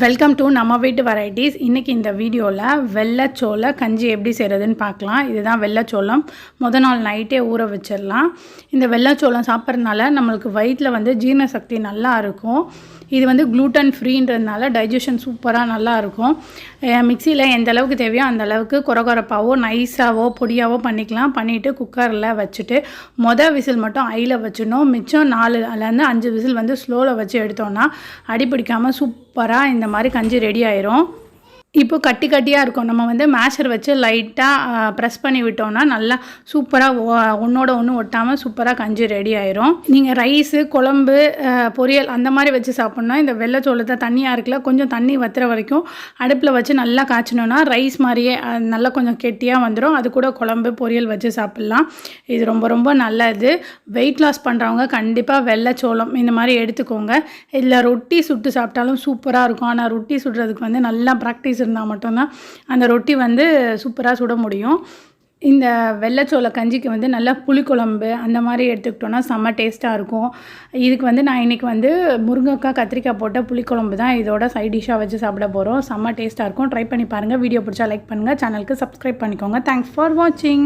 Welcome to நம்ம வீட்டு varieties இன்றைக்கி இந்த வீடியோவில் வெள்ளைச்சோள கஞ்சி எப்படி செய்கிறதுன்னு பார்க்கலாம். இதுதான் வெள்ளைச்சோளம் முத நாள் நைட்டே ஊற வச்சிடலாம். இந்த வெள்ளைச்சோளம் சாப்பிட்றதுனால நம்மளுக்கு வயிற்றில் வந்து ஜீரண சக்தி நல்லா இருக்கும். இது வந்து க்ளூட்டன் ஃப்ரீன்றதுனால டைஜஷன் சூப்பராக நல்லா இருக்கும். மிக்சியில் எந்த அளவுக்கு தேவையோ அந்த அளவுக்கு கொரகொரப்பாவோ நைஸாவோ பொடியாவோ பண்ணிக்கலாம். பண்ணிவிட்டு குக்கரில் வச்சுட்டு மொதல் விசில் மட்டும் ஐயில் வச்சிடணும். மிச்சம் நாலு அதுலேருந்து அஞ்சு விசில் வந்து ஸ்லோவில் வச்சு எடுத்தோன்னா அடிப்பிடிக்காமல் சூப் பரா இந்த மாதிரி கஞ்சி ரெடி ஆயிரும். இப்போ கட்டி கட்டியாக இருக்கும். நம்ம வந்து மேஷர் வச்சு லைட்டாக ப்ரெஸ் பண்ணி விட்டோம்னா நல்லா சூப்பராக ஒன்றோட ஒன்று ஒட்டாமல் சூப்பராக கஞ்சி ரெடி ஆயிரும். நீங்கள் ரைஸு குழம்பு பொரியல் அந்த மாதிரி வச்சு சாப்பிட்ணுன்னா இந்த வெள்ளைச்சோளத்தை தண்ணியாக இருக்குல்ல கொஞ்சம் தண்ணி வத்துற வரைக்கும் அடுப்பில் வச்சு நல்லா காய்ச்சணுன்னா ரைஸ் மாதிரியே நல்லா கொஞ்சம் கெட்டியாக வந்துடும் அது கூட குழம்பு பொரியல் வச்சு சாப்பிட்லாம். இது ரொம்ப ரொம்ப நல்லது. வெயிட் லாஸ் பண்ணுறவங்க கண்டிப்பாக வெள்ளைச்சோளம் இந்த மாதிரி எடுத்துக்கோங்க. இதில் ரொட்டி சுட்டு சாப்பிட்டாலும் சூப்பராக இருக்கும். ஆனால் ரொட்டி சுடுறதுக்கு வந்து நல்லா ப்ராக்டிஸ் இருந்தால் மட்டும்தான் அந்த ரொட்டி வந்து சூப்பராக சுட முடியும். இந்த வெள்ளைச்சோள கஞ்சிக்கு வந்து நல்லா புளிக்குழம்பு அந்த மாதிரி எடுத்துக்கிட்டோன்னா செம்ம டேஸ்ட்டாக இருக்கும். இதுக்கு வந்து நான் இன்றைக்கி வந்து முருங்கைக்காய் கத்திரிக்காய் போட்ட புளிக்குழம்பு தான் இதோட சைட் டிஷ்ஷாக வச்சு சாப்பிட போகிறோம் செம்ம டேஸ்ட்டாக இருக்கும். ட்ரை பண்ணி பாருங்கள் வீடியோ பிடிச்சா லைக் பண்ணுங்கள் சேனலுக்கு சப்ஸ்கிரைப் பண்ணிக்கோங்க. தேங்க்ஸ் ஃபார் வாட்சிங்